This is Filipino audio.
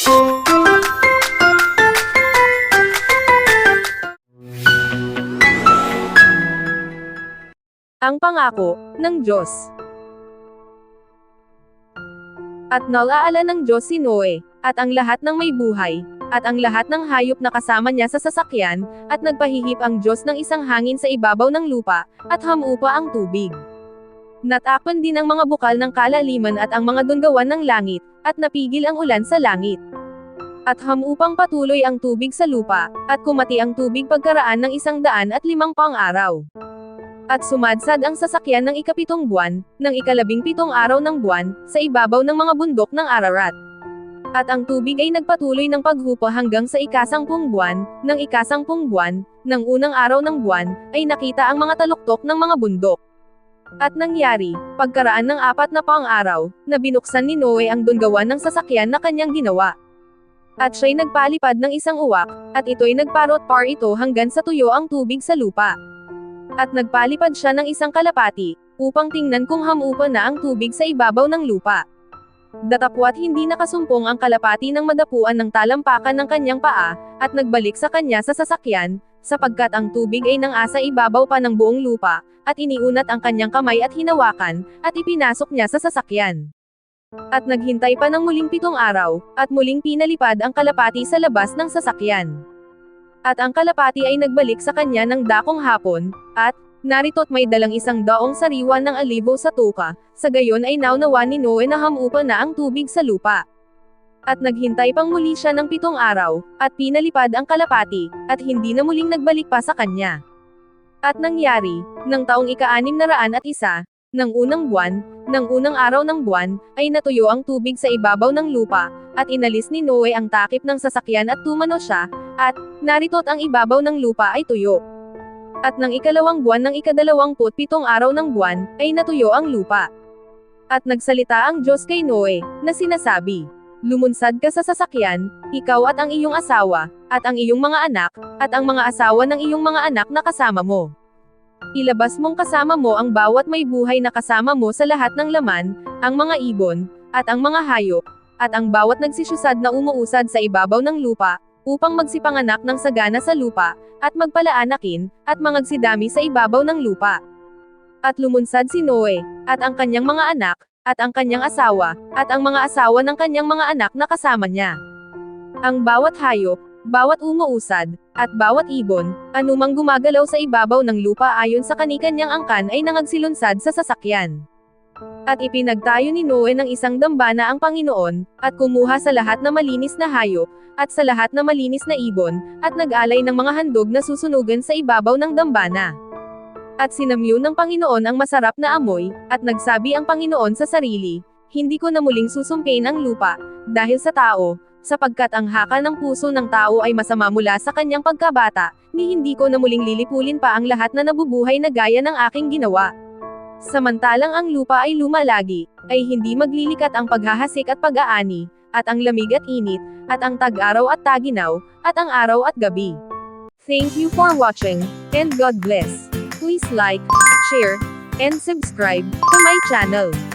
Ang pangako ng Diyos. At nalaala ng Diyos si Noe, at ang lahat ng may buhay, at ang lahat ng hayop na kasama niya sa sasakyan, at nagpahihip ang Diyos ng isang hangin sa ibabaw ng lupa, at hamupa ang tubig. Natakpan din ang mga bukal ng kalaliman at ang mga dunggawan ng langit, at napigil ang ulan sa langit. At hamupang patuloy ang tubig sa lupa, at kumati ang tubig pagkaraan ng isang daan at limang pang araw. At sumadsad ang sasakyan ng ikapitong buwan, ng ikalabing pitong araw ng buwan, sa ibabaw ng mga bundok ng Ararat. At ang tubig ay nagpatuloy ng paghupa hanggang sa ikasangpung buwan, ng ikasangpung buwan, ng unang araw ng buwan, ay nakita ang mga taluktok ng mga bundok. At nangyari, pagkaraan ng apat na pang araw, na binuksan ni Noe ang dunggawan ng sasakyan na kanyang ginawa. At siya'y nagpalipad ng isang uwak, at ito'y nagparot par ito hanggang sa tuyo ang tubig sa lupa. At nagpalipad siya ng isang kalapati, upang tingnan kung hamupa na ang tubig sa ibabaw ng lupa. Datapwat hindi nakasumpong ang kalapati ng madapuan ng talampakan ng kanyang paa, at nagbalik sa kanya sa sasakyan, sapagkat ang tubig ay nang asa ibabaw pa ng buong lupa, at iniunat ang kanyang kamay at hinawakan, at ipinasok niya sa sasakyan. At naghintay pa ng muling pitong araw, at muling pinalipad ang kalapati sa labas ng sasakyan. At ang kalapati ay nagbalik sa kanya ng dakong hapon, at, narito't may dalang isang daong sariwa ng alibo sa tuka, sa gayon ay naunawa ni Noe na hamupa na ang tubig sa lupa. At naghintay pang muli siya ng pitong araw, at pinalipad ang kalapati, at hindi na muling nagbalik pa sa kanya. At nangyari, ng taong ika-anim na raan at isa, ng unang buwan, ng unang araw ng buwan, ay natuyo ang tubig sa ibabaw ng lupa, at inalis ni Noe ang takip ng sasakyan at tumano siya, at, narito't ang ibabaw ng lupa ay tuyo. At ng ikalawang buwan ng ikadalawamput pitong araw ng buwan, ay natuyo ang lupa. At nagsalita ang Diyos kay Noe, na sinasabi, Lumunsad ka sa sasakyan, ikaw at ang iyong asawa, at ang iyong mga anak, at ang mga asawa ng iyong mga anak na kasama mo. Ilabas mong kasama mo ang bawat may buhay na kasama mo sa lahat ng laman, ang mga ibon, at ang mga hayop, at ang bawat nagsisyusad na umuusad sa ibabaw ng lupa, upang magsipanganak ng sagana sa lupa, at magpalaanakin, at mangagsidami sa ibabaw ng lupa. At lumunsad si Noe, at ang kanyang mga anak, at ang kanyang asawa, at ang mga asawa ng kanyang mga anak na kasama niya. Ang bawat hayop, bawat umuusad, at bawat ibon, anumang gumagalaw sa ibabaw ng lupa ayon sa kanikanyang angkan ay nangagsilunsad sa sasakyan. At ipinagtayo ni Noe ng isang dambana ang Panginoon, at kumuha sa lahat na malinis na hayop, at sa lahat na malinis na ibon, at nag-alay ng mga handog na susunugan sa ibabaw ng dambana. At sinamyo ng Panginoon ang masarap na amoy, at nagsabi ang Panginoon sa sarili, Hindi ko na muling susumpiin ang lupa, dahil sa tao, sapagkat ang haka ng puso ng tao ay masama mula sa kanyang pagkabata, ni hindi ko na muling lilipulin pa ang lahat na nabubuhay na gaya ng aking ginawa. Samantalang ang lupa ay lumalagi, ay hindi maglilikat ang paghahasik at pag-aani, at ang lamig at init, at ang tag-araw at taginaw, at ang araw at gabi. Thank you for watching, and God bless. Please like, share, and subscribe to my channel.